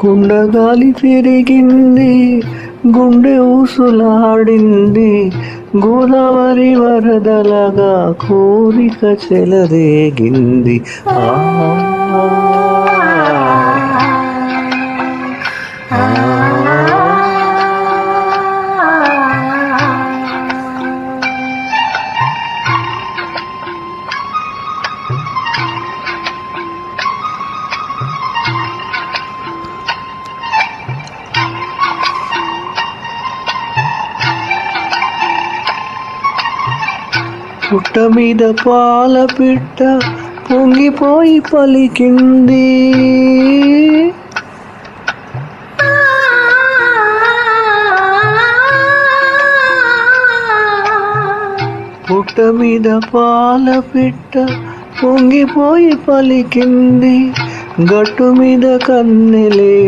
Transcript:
కుండగాలి తిరిగింది గుండె ఊసులాడింది గోదావరి వరదలగా కోరిక చెలరేగింది. ఆ పుట్ట మీద పాల పిట్ట పొంగిపోయి పలికింది. పుట్ట మీద పాల పిట్ట పొంగిపోయి పలికింది. గట్టు మీద కన్నెలే